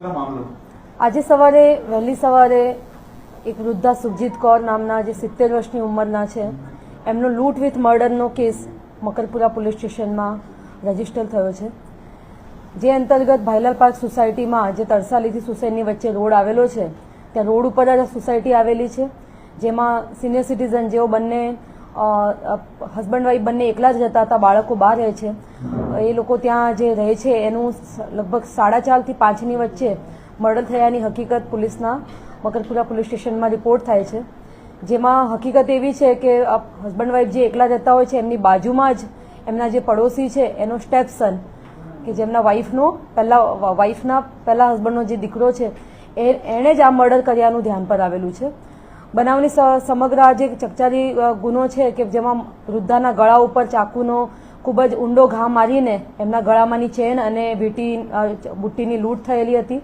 આજે સવારે, વહેલી સવારે એક વૃદ્ધા સુખજીત કૌર નામના જે સિત્તેર વર્ષની ઉંમરના છે, એમનો લૂંટ વિથ મર્ડરનો કેસ મકરપુરા પોલીસ સ્ટેશનમાં રજિસ્ટર થયો છે. જે અંતર્ગત ભાઈલાલ પાર્ક સોસાયટીમાં જે તરસાલીથી સુસૈનની વચ્ચે રોડ આવેલો છે. ત્યાં રોડ ઉપર જ સોસાયટી આવેલી છે, જેમાં સિનિયર સિટીઝન જેઓ બંને હસબન્ડ વાઈફ બંને એકલા જ રહેતા હતા, બાળકો બહાર રહે છે. એ લોકો ત્યાં જે રહે છે, એનું લગભગ સાડા ચારથી પાંચની વચ્ચે મર્ડર થયાની હકીકત પોલીસના મકરપુરા પોલીસ સ્ટેશનમાં રિપોર્ટ થાય છે. જેમાં હકીકત એવી છે કે હસબન્ડ વાઈફ જે એકલા રહેતા હોય છે, એમની બાજુમાં જ એમના જે પડોશી છે, એનો સ્ટેપસન કે જેમના વાઈફનો પહેલાં વાઈફના પહેલાં હસબન્ડનો જે દીકરો છે, એ, એણે જ આ મર્ડર કર્યાનું ધ્યાન પર આવેલું છે. બનાવની સમગ્ર આ જે ચકચારી ગુનો છે કે જેમાં વૃદ્ધાના ગળા ઉપર ચાકુનો ખૂબ જ ઊંડો ઘા મારીને એમના ગળામાંની ચેન અને વીટી બુટ્ટીની લૂંટ થયેલી હતી.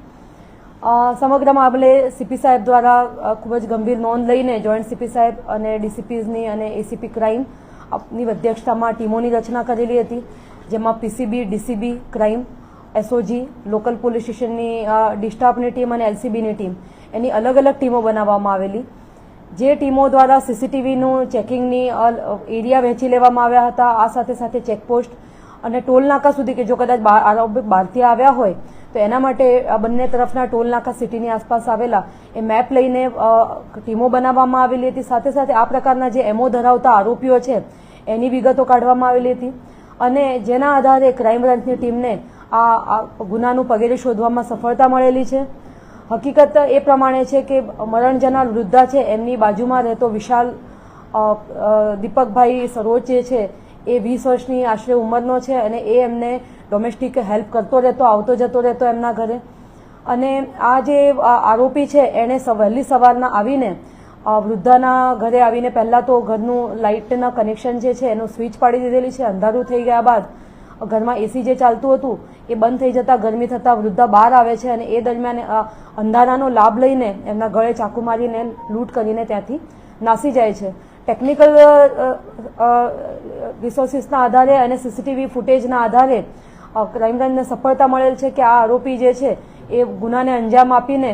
સમગ્ર મામલે સીપી સાહેબ દ્વારા ખૂબ જ ગંભીર નોંધ લઈને જોઈન્ટ સીપી સાહેબ અને ડીસીપીઝની અને એસીપી ક્રાઇમની અધ્યક્ષતામાં ટીમોની રચના કરેલી હતી, જેમાં PCB, DCB crime, SOG, local police સ્ટેશનની ડિસ્ટાફની ટીમ અને એલસીબીની ટીમ. એની અલગ અલગ ટીમો બનાવવામાં આવેલી. જે ટીમો દ્વારા સીસીટીવીનું ચેકિંગની એરિયા વહેંચી લેવામાં આવ્યા હતા, આ સાથે સાથે ચેકપોસ્ટ અને ટોલ નાકા સુધી કે જો કદાચ આરોપી બહારથી આવ્યા હોય, તો એના માટે આ બંને તરફના ટોલ નાકા સિટીની આસપાસ આવેલા એ મેપ લઈને ટીમો બનાવવામાં આવેલી હતી. સાથે સાથે આ પ્રકારના જે એમઓ ધરાવતા આરોપીઓ છે, એની વિગતો કાઢવામાં આવેલી હતી. અને જેના આધારે ક્રાઇમ બ્રાન્ચની ટીમને આ ગુનાનું પગેરે શોધવામાં સફળતા મળેલી છે. હકીકત એ પ્રમાણે છે કે મરણ જનાર વૃદ્ધા છે, એમની બાજુમાં રહેતો વિશાલ દીપકભાઈ સરોજ જે છે, એ વીસ વર્ષની આશરે ઉંમરનો છે અને એ એમને ડોમેસ્ટિક હેલ્પ કરતો રહેતો, આવતો જતો રહેતો એમના ઘરે. અને આ જે આરોપી છે, એણે વહેલી સવારના આવીને વૃદ્ધાના ઘરે આવીને પહેલાં તો ઘરનું લાઇટના કનેક્શન જે છે, એનું સ્વિચ પાડી દીધેલી છે, અંધારું થઈ ગયા બાદ ઘરમાં એસી જે ચાલતું હતું, એ બંધ થઈ જતા ગરમી થતાં વૃદ્ધા બહાર આવે છે અને એ દરમિયાન અંધારાનો લાભ લઈને એમના ગળે ચાકુ મારીને લૂંટ કરીને ત્યાંથી નાસી જાય છે. ટેકનિકલ રિસોર્સિસના આધારે અને સીસીટીવી ફૂટેજના આધારે ક્રાઇમ બ્રાન્ચને સફળતા મળેલ છે કે આ આરોપી જે છે, એ ગુનાને અંજામ આપીને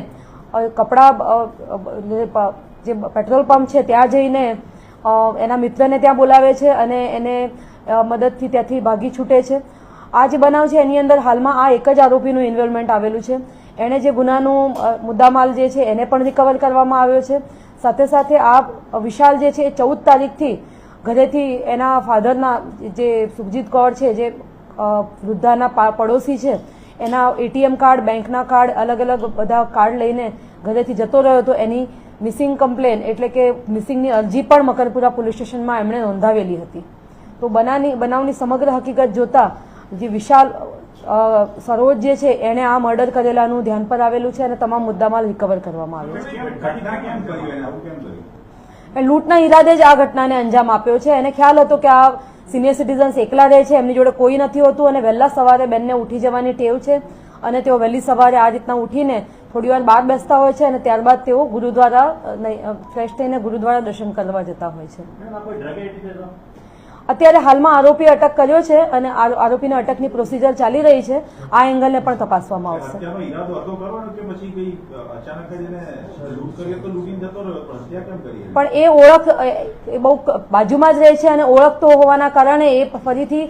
કપડા જે પેટ્રોલ પંપ છે ત્યાં જઈને એના મિત્રને ત્યાં બોલાવે છે અને એને મદદથી ત્યાંથી ભાગી છૂટે છે. આ જે બનાવ છે, એની અંદર હાલમાં આ એક જ આરોપીનું ઇન્વોલ્વમેન્ટ આવેલું છે. એણે જે ગુનાનું મુદ્દામાલ જે છે, એને પણ રિકવર કરવામાં આવ્યો છે. સાથે સાથે આ વિશાલ જે છે, એ ચૌદ તારીખથી ઘરેથી એના ફાધરના જે સુખજીત કૌર છે, જે વૃદ્ધાના પડોશી છે, એના એટીએમ કાર્ડ, બેંકના કાર્ડ અલગ અલગ બધા કાર્ડ લઈને ઘરેથી જતો રહ્યો હતો. એની મિસિંગ કમ્પ્લેન એટલે કે મિસિંગની અરજી પણ મકરપુરા પોલીસ સ્ટેશનમાં એમણે નોંધાવેલી હતી. તો બનાવની બનાવની સમગ્ર હકીકત જોતા જે વિશાલ સરોજ જે છે એણે આ મર્ડર કરેલાનું ધ્યાન પર આવેલું છે અને તમામ મુદ્દામાલ રિકવર કરવામાં આવ્યો છે. લૂંટના ઈરાદે જ આ ઘટનાને અંજામ આપ્યો છે. એને ખ્યાલ હતો કે આ સિનિયર સિટીઝન્સ એકલા રહે છે એમની જોડે કોઈ નથી હોતું અને વહેલા સવારે બેનને ઉઠી જવાની ટેવ છે અને તેઓ વહેલી સવારે આ રીતના ઉઠીને થોડી વાર બહાર બેસતા હોય છે અને ત્યારબાદ તેઓ ગુરુદ્વારા ફ્રેશ થઈને ગુરુદ્વારા દર્શન કરવા જતા હોય છે. અત્યારે હાલમાં આરોપી અટક કર્યો છે અને આરોપીને અટકની પ્રોસિજર ચાલી રહી છે. આ એંગલને પણ તપાસવામાં આવશે. પણ એ ઓળખ એ બહુ બાજુમાં જ રહે છે અને ઓળખતો હોવાના કારણે એ ફરીથી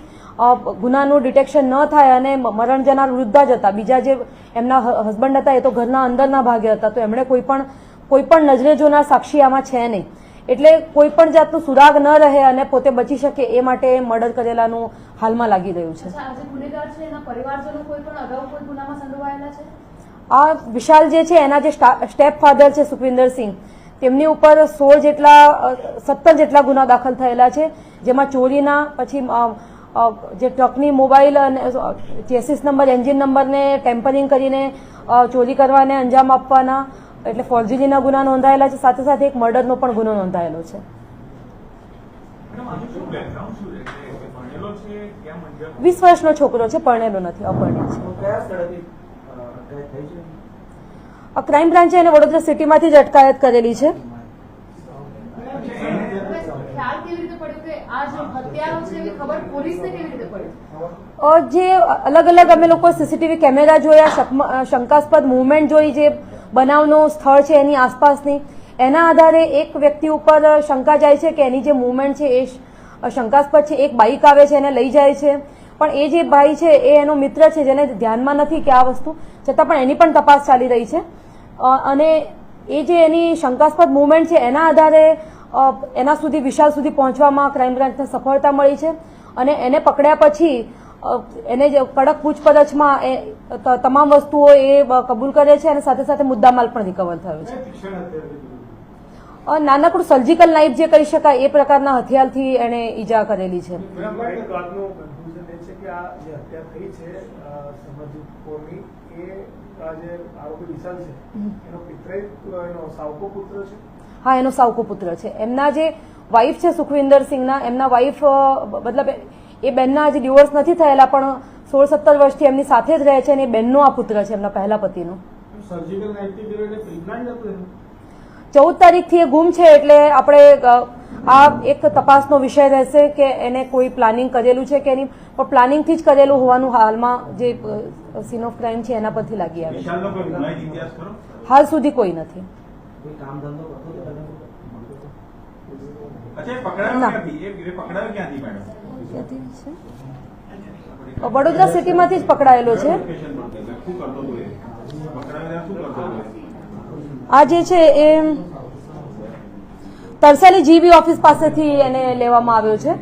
ગુનાનું ડિટેક્શન ન થાય અને મરણ જનાર વૃદ્ધા જ હતા. બીજા જે એમના હસબન્ડ હતા એ તો ઘરના અંદરના ભાગે હતા. તો એમણે કોઈ પણ કોઈ પણ નજરે જોનાર સાક્ષી આમાં છે નહીં. એટલે કોઈ પણ જાતનું સુરાગ ન રહે અને પોતે બચી શકે એ માટે મર્ડર કરેલાનું હાલમાં લાગી રહ્યું છે. આ વિશાલ જે છે એના જે સ્ટેપ ફાધર છે સુખવિન્દર સિંહ તેમની ઉપર સોળ જેટલા સત્તર જેટલા ગુના દાખલ થયેલા છે જેમાં ચોરીના પછી જે ટ્રકની મોબાઈલ અને ચેસિસ નંબર એન્જિન નંબરને ટેમ્પરિંગ કરીને ચોરી કરવાને અંજામ આપવાના એટલે ફોર્જરીના ગુના નોંધાયેલા છે સાથે સાથે એક મર્ડરનો પણ ગુનો નોંધાયેલો છે. વીસ વર્ષનો છોકરો છે પરણેલો નથી અપરિણિત છે. ક્રાઇમ બ્રાન્ચે એને વડોદરા સિટીમાંથી જ અટકાયત કરેલી છે. જે અલગ અલગ અમે લોકો સીસીટીવી કેમેરા જોયા શંકાસ્પદ મુવમેન્ટ જોઈ જે બનાવનું સ્થળ છે એની આસપાસની. એના આધારે એક વ્યક્તિ ઉપર શંકા જાય છે કે એની જે મુવમેન્ટ છે એ શંકાસ્પદ છે. એક બાઇક આવે છે, એને લઈ જાય છે. પણ એ જે ભાઈ છે એ એનો મિત્ર છે જેને ધ્યાનમાં નથી કે આ વસ્તુ. છતાં પણ એની પણ તપાસ ચાલી રહી છે. અને એ જે એની શંકાસ્પદ મુવમેન્ટ છે એના આધારે એના સુધી વિશાલ સુધી પહોંચવામાં ક્રાઇમ બ્રાન્ચને સફળતા મળી છે. અને એને પકડ્યા પછી એને જે કડક પૂછપરછમાં એ તમામ વસ્તુઓ એ કબૂલ કરે છે અને સાથે સાથે મુદ્દામાલ પણ રિકવર થયો છે. નાનકડું સર્જિકલ નાઇફ જે કહી શકાય એ પ્રકારના હથિયારથી એણે ઈજા કરેલી છે. હા એનો સાવકો પુત્ર છે. એમના જે વાઇફ છે સુખવિંદર સિંહના એમના વાઇફ મતલબ એ બેનના હજી ડિવોર્સ નથી થયેલા પણ સોળ સત્તર વર્ષથી એમની સાથે જ રહે છે અને એ બેનનો આ પુત્ર છે એમના પહેલા પતિનો. એનું? ચૌદ તારીખથી એ ગુમ છે એટલે આપણે આ એક તપાસનો વિષય રહેશે કે એને કોઈ પ્લાનિંગ કરેલું છે કે નહીં પણ પ્લાનિંગથી જ કરેલું હોવાનું હાલમાં જે સીન ઓફ ક્રાઇમ છે એના પરથી લાગી આવે છે. હાલ સુધી કોઈ નથી. ના. વડોદરા સિટીમાંથી જ પકડાયેલો છે? આ જે છે એ તરસાલી જીબી ઓફિસ પાસેથી એને લેવામાં આવ્યો છે.